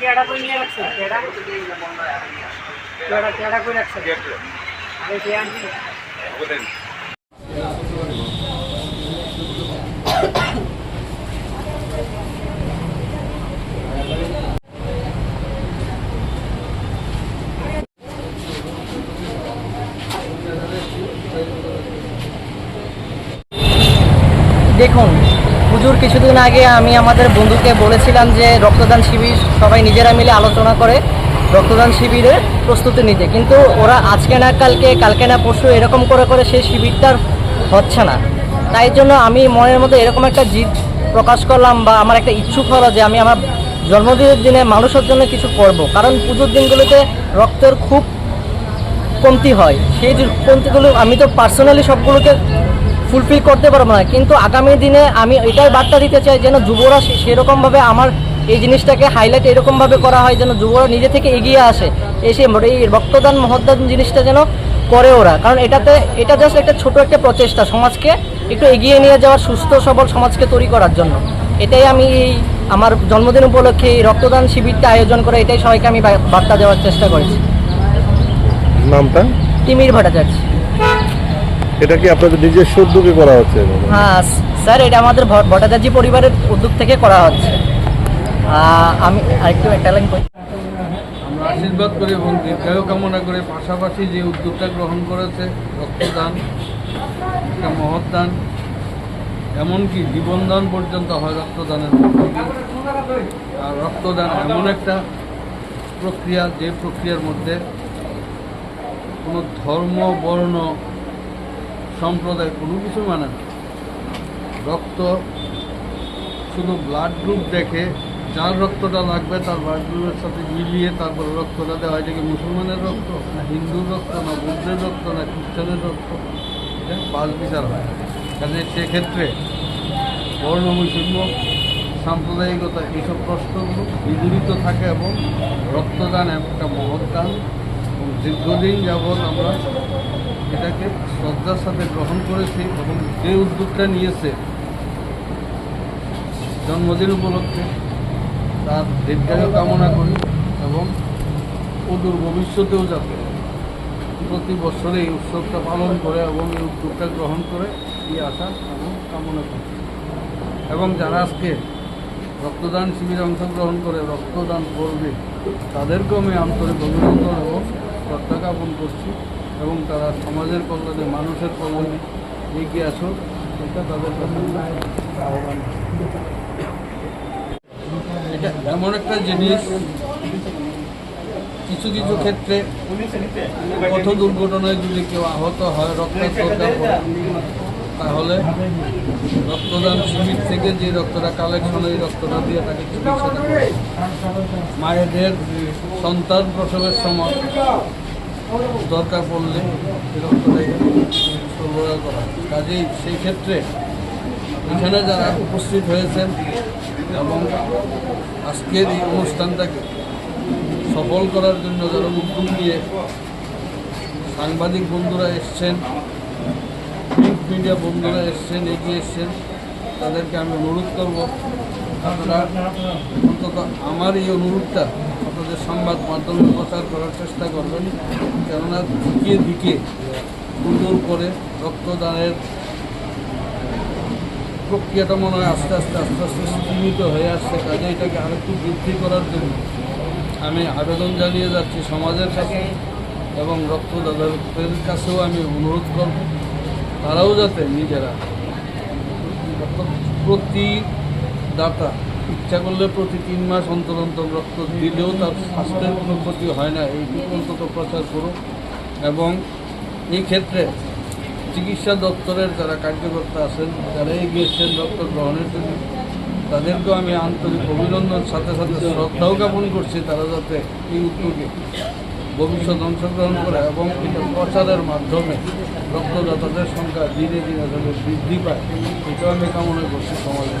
পেয়ারা করে নিয়ে রাখছে? পেয়ারা পেয়ারা পেয়ারা করে রাখছে আরে পেয়ারা আনছি? দেখুন পুজোর কিছুদিন আগে আমি আমাদের বন্ধুকে বলেছিলাম যে রক্তদান শিবির সবাই নিজেরা মিলে আলোচনা করে রক্তদান শিবিরের প্রস্তুতি নিতে। কিন্তু ওরা আজকে না কালকে কালকে না পরশু এরকম করে করে সেই শিবিরটার হচ্ছে না। তাই জন্য আমি মনের মধ্যে এরকম একটা জিদ প্রকাশ করলাম বা আমার একটা ইচ্ছুক হলো যে আমি আমার জন্মদিনের দিনে মানুষের জন্য কিছু করব। কারণ পুজোর দিনগুলোতে রক্তের খুব কমতি হয়। সেই কমতিগুলো আমি তো পার্সোনালি সবগুলোকে ফুলফিল করতে পারব না। কিন্তু আগামী দিনে আমি এটাই বার্তা দিতে চাই যেন যুবরা সেরকমভাবে আমার এই জিনিসটাকে হাইলাইট এরকমভাবে করা হয় যেন যুবরা নিজে থেকে এগিয়ে আসে। এসে এই রক্তদান মহদান জিনিসটা যেন করে ওরা। কারণ এটাতে এটা জাস্ট একটা ছোট একটা প্রচেষ্টা সমাজকে একটু এগিয়ে নিয়ে যাওয়ার সুস্থ সবল সমাজকে তৈরি করার জন্য। এটাই আমি এই আমার জন্মদিন উপলক্ষে এই রক্তদান শিবিরটা আয়োজন করে এটাই সবাইকে আমি বার্তা দেওয়ার চেষ্টা করেছি। নামটা? তিমির ভট্টাচার্য। এটা কি আপনাদের নিজস্ব উদ্যোগে করা হচ্ছে? হ্যাঁ স্যার এটা আমাদের ভট্টাচার্য পরিবারের উদ্যোগ থেকে করা হচ্ছে। আমি আরেকটু একটা লাইন কই আমরা আশীর্বাদ করি এবং দীর্ঘায়ু কামনা করে। পাশাপাশি যে উদ্যোগটা গ্রহণ করেছে রক্তদান একটা মহৎ দান এমনকি জীবনদান পর্যন্ত হয় রক্তদানের মধ্যে। দিয়ে। আর রক্তদান এমন একটা প্রক্রিয়া যে প্রক্রিয়ার মধ্যে কোনো ধর্ম বর্ণ সম্প্রদায় কোনো কিছু মানে না। রক্ত, শুধু ব্লাড গ্রুপ দেখে যার রক্তটা লাগবে তার ব্লাড গ্রুপের সাথে মিলিয়ে তারপরে রক্তটা দেওয়া হয়। কি মুসলমানের রক্ত না হিন্দুর রক্ত না বৌদ্ধের রক্ত না খ্রিস্টানের রক্ত? এটা বাস বিচার হয়। কাজে সেক্ষেত্রে বর্ণ বৈষম্য, সাম্প্রদায়িকতা এইসব প্রশ্নগুলো বিজড়িত থাকে এবং রক্তদান একটা মহৎ দান এবং দীর্ঘদিন যাবৎ আমরা এটাকে শ্রদ্ধার সাথে গ্রহণ করেছি এবং যে উদ্যোগটা নিয়েছে জন্মদিন উপলক্ষে, তার দীর্ঘায়ু কামনা করি এবং অদূর ভবিষ্যতেও যাতে প্রতি বছরে এই উৎসবটা পালন করে এবং এই উদ্যোগটা গ্রহণ করে, এই আশা এবং কামনা করি। এবং যারা আজকে রক্তদান শিবিরে অংশগ্রহণ করে, রক্তদান করবে, তাদেরকেও আমি আন্তরিক অভিনন্দন এবং শ্রদ্ধা জ্ঞাপন করছি। এবং তারা সমাজের কল্যাণে, মানুষের কল্যাণে এগিয়ে আসুক, এটা তাদের আহ্বান। এমন একটা জিনিস, কিছু কিছু ক্ষেত্রে পথ দুর্ঘটনায় যদি কেউ আহত হয় রক্তাক্ত তাহলে রক্তদান শিবির থেকে যে রক্তটা কালেকশন এই রক্তটা দিয়ে তাকে চিকিৎসাটা করে মায়েদের সন্তান প্রসবের সময় দরকার পড়লে সরবরাহ করা। কাজেই সেই ক্ষেত্রে এখানে যারা উপস্থিত হয়েছেন এবং আজকের এই অনুষ্ঠানটাকে সফল করার জন্য যারা উদ্যোগ নিয়ে সাংবাদিক বন্ধুরা এসছেন প্রিন্ট মিডিয়া বন্ধুরা এসছেন, এগিয়ে এসছেন, তাদেরকে আমি অনুরোধ করব, আপনারা অন্তত আমার এই অনুরোধটা আপনাদের সংবাদ মাধ্যমে প্রচার করার চেষ্টা করবেন। কেননা দিকে দিকে সুন্দর করে রক্তদানের প্রক্রিয়াটা মনে হয় আস্তে আস্তে আস্তে আস্তে সীমিত হয়ে আসছে, কাজে এটাকে আরেকটু বৃদ্ধি করার জন্য আমি আবেদন জানিয়ে যাচ্ছি সমাজের কাছে এবং রক্তদাতাদের কাছেও আমি অনুরোধ করব, তারাও যাতে নিজেরা প্রতি দাতা ইচ্ছা করলে প্রতি তিন মাস অন্তর অন্তর রক্ত দিলেও তার স্বাস্থ্যের কোনো ক্ষতি হয় না এইটুকু অন্তত প্রচার করুক এবং এই ক্ষেত্রে চিকিৎসা দপ্তরের যারা কার্যকর্তা আছেন, যারা এগিয়েছেন রক্ত গ্রহণের জন্য, তাদেরকেও আমি আন্তরিক অভিনন্দন, সাথে সাথে শ্রদ্ধাও জ্ঞাপন করছি তারা যাতে এই উদ্যোগে ভবিষ্যৎ অংশগ্রহণ করে এবং এটা প্রচারের মাধ্যমে রক্তদাতাদের সংখ্যা দিনে দিনে যাতে বৃদ্ধি পায়, এটাও আমি কামনা করছি সমাজে